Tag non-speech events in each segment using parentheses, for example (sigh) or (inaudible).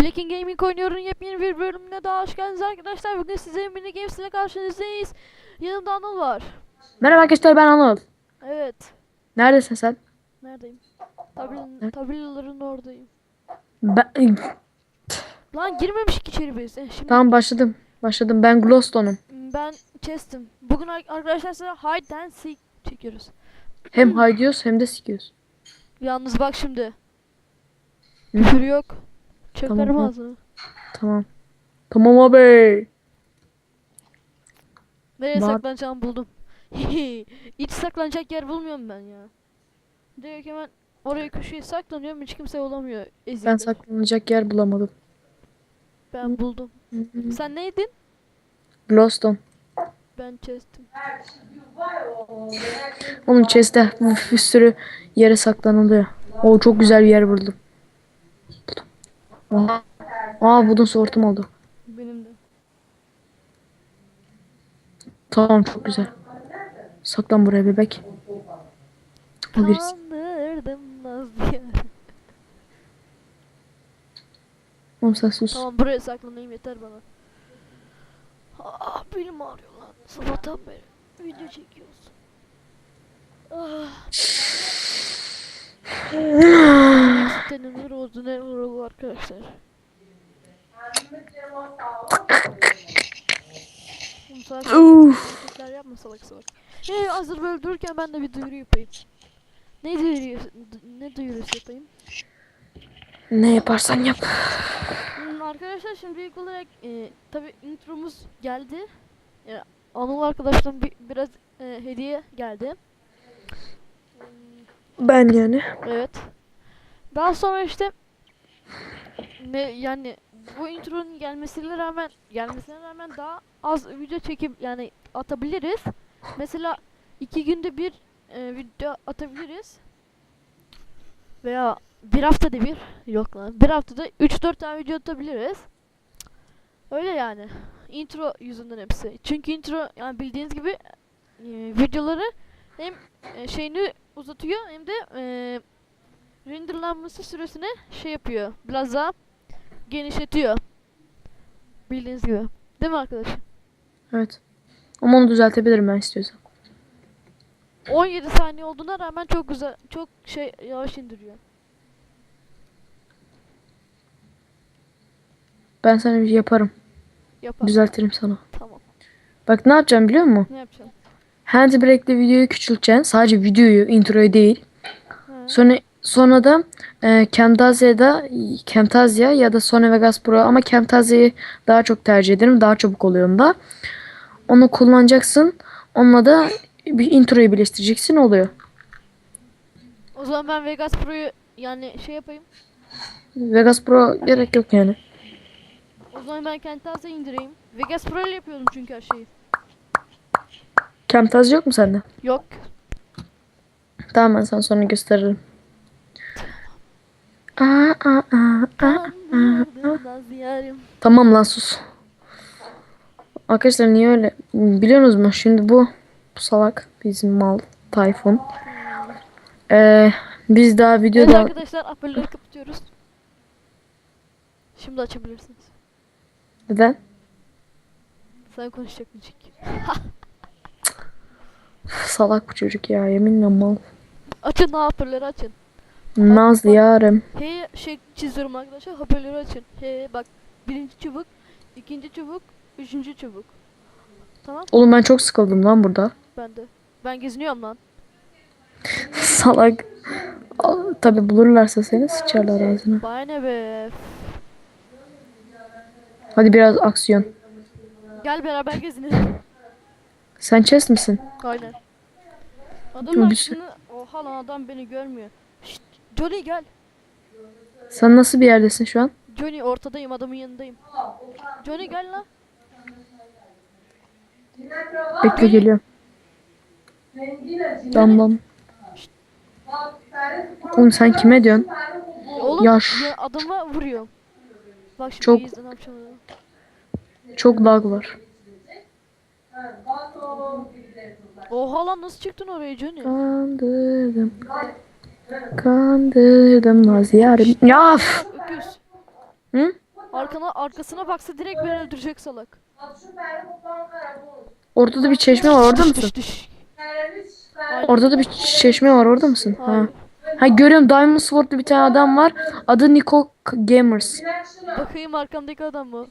Black Gaming oynuyorum yepyeni bir bölümüne daha hoş geldiniz arkadaşlar. Bugün size mini games ile karşınızdayız. Yanımda Anıl var. Merhaba arkadaşlar ben Anıl. Evet. Neredesin sen? Neredeyim? Evet. tabelaların oradayım. Ben... Lan girmemiş ki içeri biz. Eh, Şimdi Tamam başladım. Başladım. Ben Glowstone'um. Ben chest'im. Bugün ar- arkadaşlar size hide and seek çekiyoruz. Hem haydiyoruz hem de sikiyoruz. Yalnız bak şimdi. Küfür yok. Çökerim Tamam. ağzını. Tamam. Tamam abi. Nereye Var- saklanacağımı buldum. (laughs) Hiç saklanacak yer bulmuyorum ben ya. Direkt hemen oraya köşeye saklanıyorum hiç kimse olamıyor. Ben Ezikler. saklanacak yer bulamadım. ben buldum. Sen neydin? Glowstone. Ben chest'im. Onun chest'te bir, sürü yere saklanılıyor. O çok güzel bir yer buldum. Aa, budun sortum oldu. Benim de. Tamam çok güzel. Saklan buraya bebek. O birisi. Oğlum sen sus. Tamam buraya saklanayım yeter bana. Ah benim ağrıyor lan. Sabahtan beri video çekiyoruz. Ah. Senin oldu ne oldu arkadaşlar. Oğlum salak Uf. hareketler yapma salak salak. Hey hazır böyle dururken ben de bir duyuru yapayım. Ne duyuruyorsun? Ne duyurusu yapayım? Ne yaparsan yap. Hmm, arkadaşlar şimdi ilk olarak e, tabi intromuz geldi. Yani Anıl arkadaştan bir, biraz e, hediye geldi. Ben yani. Evet. Daha sonra işte ne yani bu intronun gelmesine rağmen gelmesine rağmen daha az video çekip yani atabiliriz. Mesela iki günde bir e, video atabiliriz. Veya bir haftada bir yok lan bir haftada 3-4 tane video atabiliriz. Öyle yani. Intro yüzünden hepsi. Çünkü intro yani bildiğiniz gibi e, videoları hem e, şeyini uzatıyor hem de e, renderlanması süresini şey yapıyor. Biraz daha genişletiyor. Bildiğiniz gibi. Değil mi arkadaşlar? Evet. Ama onu düzeltebilirim ben istiyorsam. 17 saniye olduğuna rağmen çok güzel, çok şey yavaş indiriyor. Ben sana bir şey yaparım. Yapar. Düzeltirim sana. Tamam. Bak ne yapacağım biliyor musun? Ne yapacağım? Handbrake'le videoyu küçülteceksin. Sadece videoyu, introyu değil. Sonra sonra da e, Camtasia'da Camtasia ya da Sony Vegas Pro ama Camtasia'yı daha çok tercih ederim. Daha çabuk oluyor onda. Onu kullanacaksın. Onunla da bir introyu birleştireceksin oluyor. O zaman ben Vegas Pro'yu yani şey yapayım. Vegas Pro gerek yok yani. O zaman ben Camtasia indireyim. Vegas Pro ile yapıyordum çünkü her şeyi. Camtasia yok mu sende? Yok. Tamam ben sana sonra gösteririm. Aa, aa, aa, aa. Yarim. Tamam lan sus. Arkadaşlar niye öyle? Biliyorsunuz mu? Şimdi bu, bu salak bizim mal Tayfun. Ee, biz daha Evet videoda arkadaşlar apelleri kapatıyoruz. Şimdi açabilirsiniz. Neden? Sen konuşacaktın çünkü. (laughs) Salak bu çocuk ya yeminle mal. Açın ha hoparlörü açın. Naz yarım. H şey çiziyorum arkadaşlar hoparlörü açın. H bak birinci çubuk, ikinci çubuk, üçüncü çubuk. Tamam Oğlum ben çok sıkıldım lan burada. ben de. Ben geziniyorum lan. (laughs) Salak. Tabi bulurlarsa seni sıçarlar ağzına. Bana ne be. Hadi biraz aksiyon. Gel beraber gezinelim. Sen chest misin? Aynen. Adamlar Bir şey-. Oha lan adam beni görmüyor. Şşt, Johnny gel. Sen nasıl bir yerdesin şu an? Johnny ortadayım adamın yanındayım. Johnny gel lan. Bekle geliyorum. Damlam. Oğlum sen kime diyorsun? Oğlum Yaş. ya adama vuruyorum. Bak şimdi Çok-. Çok lag var. Oha lan nasıl çıktın oraya Johnny? Kandırdım. Kandırdım naz yarim. Ya üf! Öküz. Hı? Arkana arkasına baksa direkt beni öldürecek salak. Orada da bir çeşme var orada mısın? düş, düş. Hayır. Orada da bir çeşme var orada mısın? Ha. Hayır. Ha görüyorum Diamond Sword'lu bir tane adam var. Adı Nico Gamers. Bakayım arkamdaki adam mı?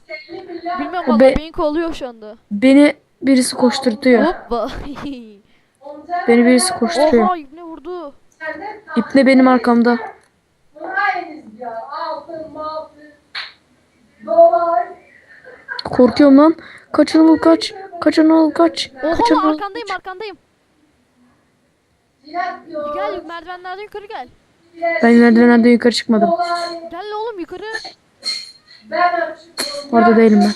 Bilmem valla be- beni kovalıyor şu anda. Beni birisi koşturtuyor. Hoppa. (laughs) Beni birisi koşturuyor. Oha ne vurdu? İpne benim arkamda. Korkuyorum lan. Kaçın oğlum kaç. Kaçın oğlum kaç. Oha oğlum. arkandayım arkandayım. Cihat diyor. Gel merdivenlerden yukarı gel. Ben merdivenlerden yukarı çıkmadım. Gel oğlum yukarı. Orada değilim ben.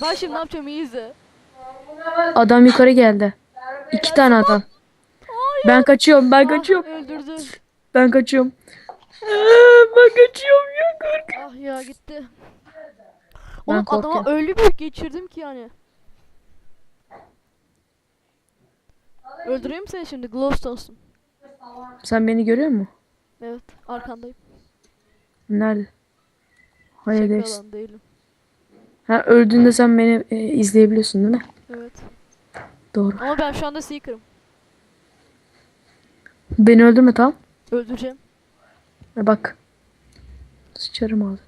Bak şimdi ne yapacağım iyi izle. Adam yukarı geldi. İki tane adam. Ben kaçıyorum. Ben Ah, kaçıyorum. öldürdü. Ben kaçıyorum. Ben kaçıyorum ya korkuyorum. Ah ya gitti. Ben Oğlum adama korkuyorum. öyle bir geçirdim ki yani. Öldüreyim seni şimdi Glowstone'sun. Sen beni görüyor musun? Evet arkandayım. Nerede? Hayır Şaka değilsin. değilim. Ha öldüğünde sen beni e, izleyebiliyorsun değil mi? Evet. Doğru. Ama ben şu anda Seeker'ım. Beni öldürme tamam. Öldüreceğim. E, bak. Sıçarım ağzına.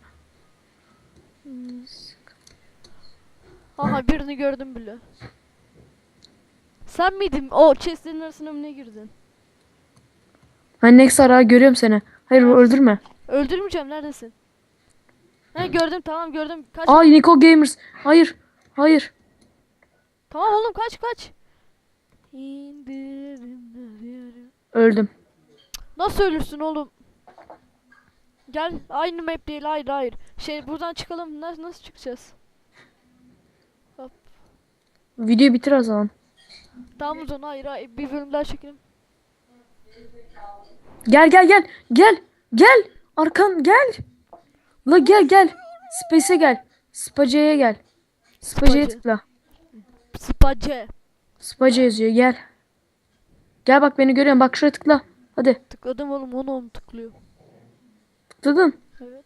Aha birini gördüm bile. Sen miydin? O chestlerin arasına mı ne girdin? Ha Nex ara görüyorum seni. Hayır öldürme. Öldürmeyeceğim neredesin? He gördüm tamam gördüm. Kaç. Ay Nico Gamers. Hayır. Hayır. Tamam oğlum kaç kaç. Öldüm. Nasıl ölürsün oğlum? Gel aynı map değil hayır hayır. Şey buradan çıkalım nasıl nasıl çıkacağız? Hop. Videoyu bitir o zaman. Tamam zaman hayır hayır bir bölüm daha çekelim. Gel gel gel. Gel. Gel. Arkan gel. La gel gel. Space'e gel. Space'ye gel. Space'ye Space. tıkla. Space. Space yazıyor gel. Gel bak beni görüyorum. Bak şuraya tıkla. Hadi. Tıkladım oğlum onu onu tıklıyor. Tıkladın. Evet.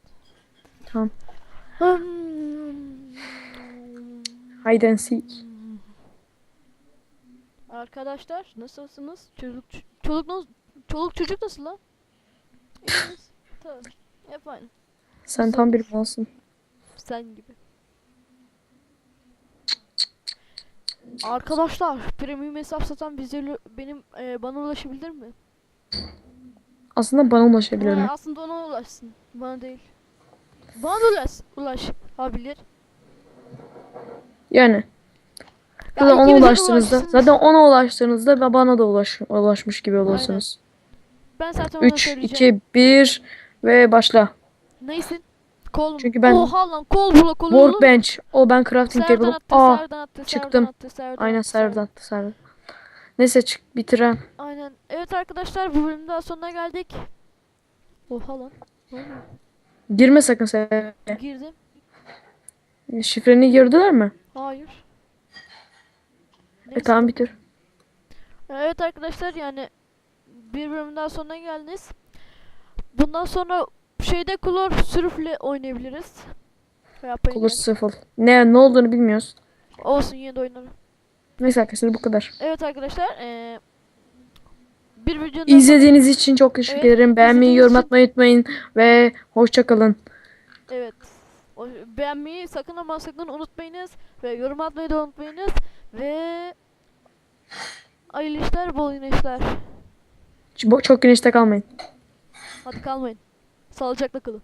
Tamam. Hide and seek. Arkadaşlar nasılsınız? Çocuk çoluk? Çoluk çocuk nasıl lan? (laughs) Tamam. Aynı. Sen tam bir malsın. Sen gibi. Arkadaşlar premium hesap satan bizleri benim e, bana ulaşabilir mi? Aslında bana ulaşabilir mi? aslında ona ulaşsın. Bana değil. Bana da ulaş. Ulaş. Olabilir. Yani. Ya Zaten ona ikimize de ulaştığınızda, ulaşsın. zaten ona ulaştığınızda ve bana da ulaş, ulaşmış gibi olursunuz. Ben zaten ona 3, söyleyeceğim. 2, 1 ve başla. Neysin? Kol? Çünkü ben- Oha lan kol bula kol. Workbench. O ben crafting Server'dan table. attı, Aa, attı, çıktım. attı, server'dan aynen serverdan attı server. Neyse çık bitirem. Aynen. Evet arkadaşlar bu bölümün daha sonuna geldik. Oha lan. Girme sakın sen. Girdim. Şifreni girdiler mi? Hayır. E Neyse. tamam bitir. Evet arkadaşlar yani bir bölümün daha sonuna geldiniz. Bundan sonra şeyde klor sürüfle oynayabiliriz. Color sıfır. Ne ne olduğunu bilmiyoruz. Olsun yine de oynarım. Neyse arkadaşlar bu kadar. Evet arkadaşlar eee bir videonun İzlediğiniz için çok teşekkür Evet, ederim. Beğenmeyi, yorum atmayı unutmayın ve hoşça kalın. Evet. Beğenmeyi sakın ama sakın unutmayınız ve yorum atmayı da unutmayınız ve hayırlı işler, bol güneşler. Çok güneşte kalmayın. Hadi kalmayın. Sağlıcakla kalın.